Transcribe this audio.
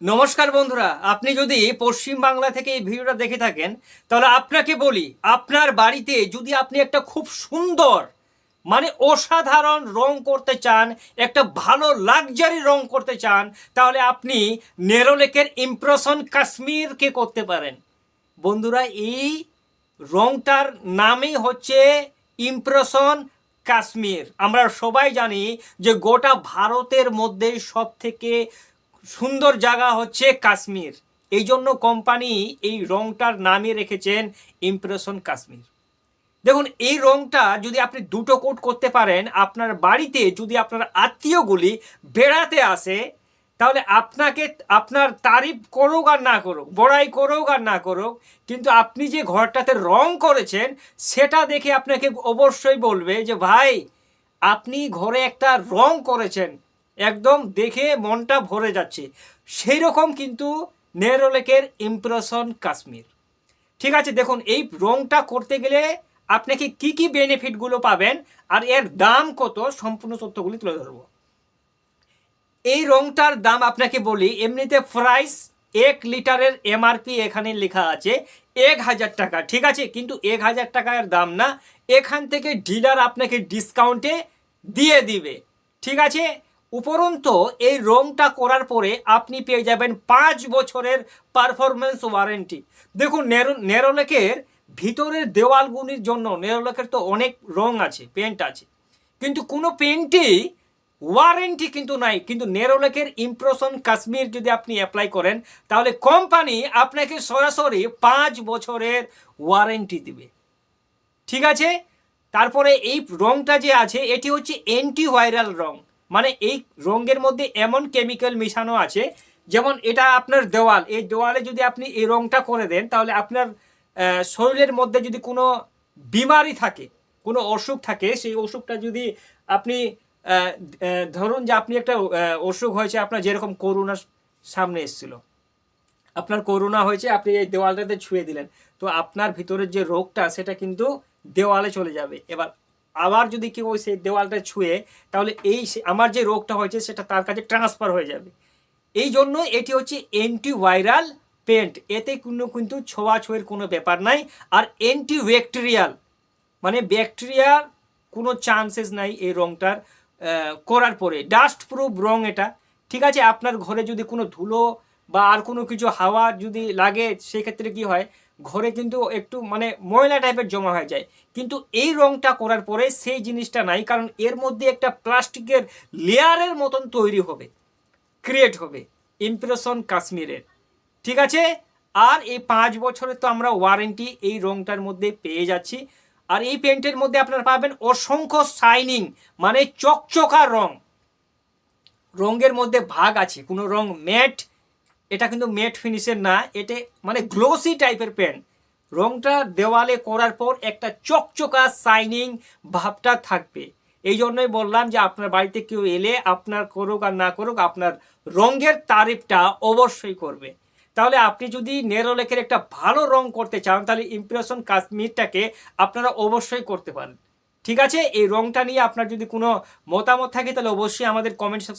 নমস্কার বন্ধুরা, আপনি যদি পশ্চিম বাংলা থেকে এই ভিডিওটা দেখে থাকেন, তাহলে আপনাকে বলি, আপনার বাড়িতে যদি আপনি একটা খুব সুন্দর মানে অসাধারণ রং করতে চান, একটা ভালো লাক্সারি রং করতে চান, তাহলে আপনি নেরোলেকের ইমপ্রেশন কাশ্মীরকে করতে পারেন। বন্ধুরা, এই রংটার নামই হচ্ছে ইমপ্রেশন কাশ্মীর। আমরা সবাই জানি যে গোটা ভারতের মধ্যে সব থেকে সুন্দর জায়গা হচ্ছে কাশ্মীর। এই জন্য কোম্পানি এই রংটার নামই রেখেছেন ইমপ্রেশন কাশ্মীর দেখুন, এই রংটা যদি আপনি দুটো কোট করতে পারেন, আপনার বাড়িতে যদি আপনার আত্মীয়গুলি বেড়াতে আসে, তাহলে আপনাকে, আপনার তারিফ করুক আর না করুক, বড়াই করুক আর না করুক, কিন্তু আপনি যে ঘরটাতে রং করেছেন, সেটা দেখে আপনাকে অবশ্যই বলবে যে, ভাই, আপনি ঘরে একটা রং করেছেন একদম দেখে মনটা ভরে যাচ্ছে। সেই রকম কিন্তু নেরোলেকের ইমপ্রেশন কাশ্মীর। ঠিক আছে, দেখুন, এই রংটা করতে গেলে আপনাকে কি কি বেনিফিটগুলো পাবেন আর এর দাম কত, সম্পূর্ণ তথ্যগুলি তুলে ধরবো। এই রংটার দাম আপনাকে বলি, এমনিতে প্রাইস এক লিটারের এমআরপি এখানে লেখা আছে, এক হাজার টাকা। ঠিক আছে, কিন্তু এক হাজার টাকার দাম না, এখান থেকে ডিলার আপনাকে ডিসকাউন্টে দিয়ে দিবে। ঠিক আছে উপরন্ত, এই রংটা করার পরে আপনি পেয়ে যাবেন পাঁচ বছরের পারফরমেন্স ওয়ারেন্টি দেখুন, নেরো, নেরোলেকের ভিতরের দেওয়ালগুলির জন্য, নেরোলেকের তো অনেক রং আছে পেন্ট আছে। কিন্তু কোনো পেন্টেই ওয়ারেন্টি কিন্তু নাই। কিন্তু নেরোলেকের ইমপ্রেশন কাশ্মীর যদি আপনি অ্যাপ্লাই করেন, তাহলে কোম্পানি আপনাকে সরাসরি পাঁচ বছরের ওয়ারেন্টি দিবে। ঠিক আছে? তারপরে এই রংটা যে আছে, এটি হচ্ছে অ্যান্টি ভাইরাল রং মানে এই রঙের মধ্যে এমন কেমিক্যাল মিশানো আছে, যেমন এটা আপনার দেওয়াল, এই দেওয়ালে যদি আপনি এই রঙটা করে দেন, তাহলে আপনার শরীরের মধ্যে যদি কোনো বিমারি থাকে, কোনো অসুখ থাকে, সেই অসুখটা যদি আপনি ধরুন যে আপনি একটা অসুখ হয়েছে, আপনার যেরকম করোনার সামনে এসেছিল। আপনার করোনা হয়েছে, আপনি এই দেওয়ালটাতে ছুঁয়ে দিলেন। তো আপনার ভিতরের যে রোগটা, সেটা কিন্তু দেওয়ালে চলে যাবে। এবার আবার যদি কেউ সেই দেওয়ালটা ছুঁয়ে তাহলে এই আমার যে রোগটা হয়েছে সেটা তার কাছে ট্রান্সফার হয়ে যাবে। এই জন্য এটি হচ্ছে অ্যান্টিভাইরাল পেন্ট এতে কোনো কিন্তু ছোঁয়াছুঁয়ের কোনো ব্যাপার নাই। আর অ্যান্টি ব্যাকটেরিয়াল মানে ব্যাকটেরিয়ার কোনো চান্সেস নাই এই আহ, করার পরে। ডাস্ট প্রুফ রং এটা। ঠিক আছে আপনার ঘরে যদি কোনো ধুলো বা আর কোনো কিছু হাওয়া যদি লাগে সেক্ষেত্রে কি হয়? ঘরে কিন্তু একটু মানে ময়লা টাইপের জমা হয়ে যায়। কিন্তু এই রংটা করার পরে সেই জিনিসটা নাই, কারণ এর মধ্যে একটা প্লাস্টিকের লেয়ারের মতন তৈরি হবে ক্রিয়েট হবে ইমপ্রেশন কাশ্মীরের। ঠিক আছে? আর এই পাঁচ বছরের তো আমরা ওয়ারেন্টি এই রংটার মধ্যে পেয়ে যাচ্ছি। আর এই পেন্টের মধ্যে আপনারা পাবেন অসংখ্য শাইনিং মানে চকচকা রং। রঙের মধ্যে ভাগ আছে, কোনো রং ম্যাট এটা কিন্তু ম্যাট ফিনিশের না, এটা মানে গ্লোসি টাইপের পেন রংটা দেওয়ালে করার পর একটা চকচকা শাইনিং ভাবটা থাকবে। এই জন্যই বললাম যে আপনার বাড়িতে কেউ এলে আপনার করুক আর না করুক, আপনার রঙের তারিফটা অবশ্যই করবে। তাহলে আপনি যদি নেরোলেকের একটা ভালো রং করতে চান, তাহলে ইমপ্রেশন কাশ্মীরটাকে আপনারা অবশ্যই করতে পারেন। ঠিক আছে? এই রংটা নিয়ে আপনার যদি কোনো মতামত থাকে, তাহলে অবশ্যই আমাদের কমেন্ট